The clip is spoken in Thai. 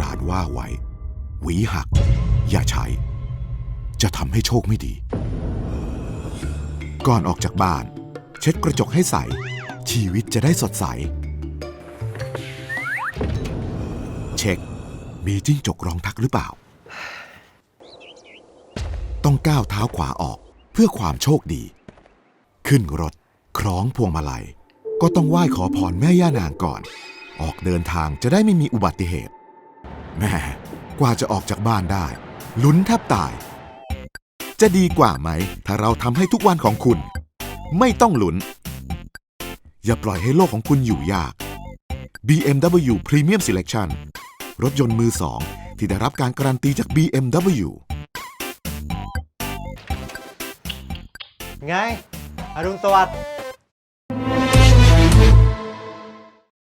ราณว่าไว้ หวีหัก อย่าใช้ จะทำให้โชคไม่ดี ก่อนออกจากบ้าน เช็ดกระจกให้ใส ชีวิตจะได้สดใส เช็ค มีจิ้งจกรองทักหรือเปล่า ต้องก้าวเท้าขวาออกเพื่อความโชคดี ขึ้นรถ คล้องพวงมาลัย ก็ต้องไหว้ขอพรแม่ย่านางก่อนออกเดินทางจะได้ไม่มีอุบัติเหตุ แม่กว่าจะออกจากบ้านได้ ลุ้นแทบตาย จะดีกว่าไหม ถ้าเราทำให้ทุกวันของคุณ ไม่ต้องลุ้น อย่าปล่อยให้โลกของคุณอยู่ยาก BMW Premium Selection รถยนต์มือสอง ที่ได้รับการการันตีจาก BMW ไง อรุณสวัสดิ์